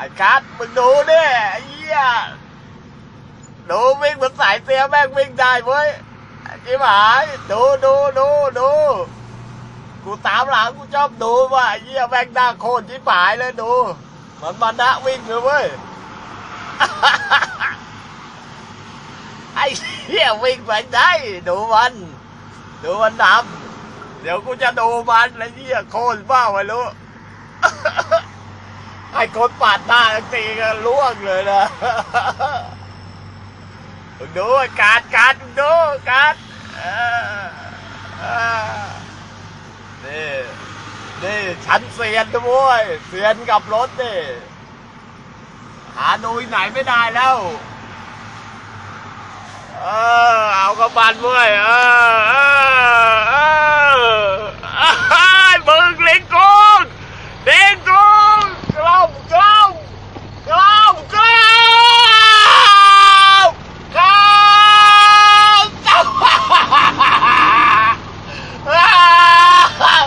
ไอ้กัสมึงดูดิไอ้เหี้ยดูวิ่งเหมือนสายเสียแม่งวิ่งได้เว้ยจิ๋มหายดูดูดูดูกูตามหลังกูชอบดูว่าไอ้เหี้ยแม่งหน้าโคตรจิ๋หายเลยดูเหมือนมันนะวิ่งเลยเว้ยไอ้เหี้ยวิ่งไปได้ดูมันดูมันดำเดี๋ยวกูจะดูมันไอ้เหี้ยโคตรบ้าไม่รู้ อ้คนปาดหน้าตีกันล่วงเลยนะดูไอการดการดมึงดูการดนี่นี่ฉันเซียนด้วยเซียนกับรถนี่หาดูไหนไม่ได้แล้วเออเอากระบาลเว้ยเออเออเอ้ยมึงเล็งกูเล็งกูกล้องกล้องกล้องกล้องกล้อง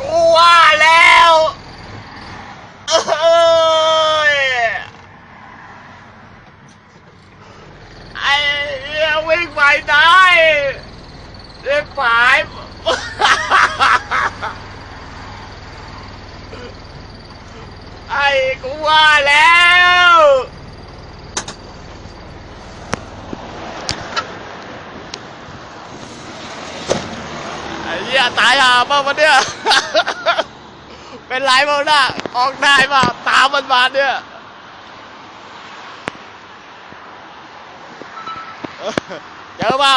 กูว่าแล้วเอ้ย ไอ้เหี้ย วิ่งไปได้เรียกฝายไอ้กูว่าแล้วไอ้เหี้ยตายห่าป่ะวันเนี้ยเป็นไรบ้างนะออกได้ป่ะตามมันมาเนี่ย เจอเปล่